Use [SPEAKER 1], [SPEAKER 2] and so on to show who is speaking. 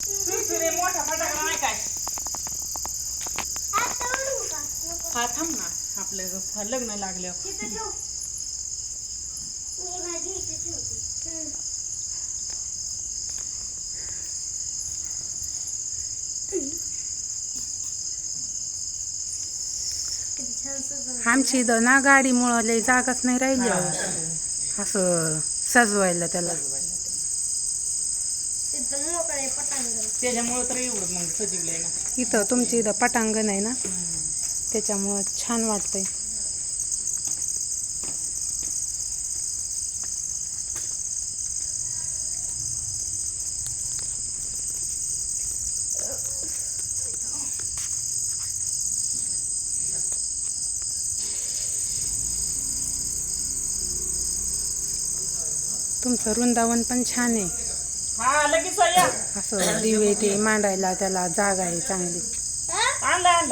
[SPEAKER 1] सुरे मोठा फटाका नाही काय? हा थांब ना. आपलं लग्न लागल्यावर.
[SPEAKER 2] आमची इथं ना गाडीमुळं लय जागाच नाही राहिली. असं सजवायला त्याला.
[SPEAKER 1] त्याच्यामुळे तर एवढं मग सजीवलंय ना.
[SPEAKER 2] इथं तुमच्या इथं पटांगण आहे ना? त्याच्यामुळं छान वाटतंय. तुमचं वृंदावन पण छान आहे. असं दिवे ते मांडायला त्याला जागा आहे चांगली.
[SPEAKER 1] आणलाय आणलाय.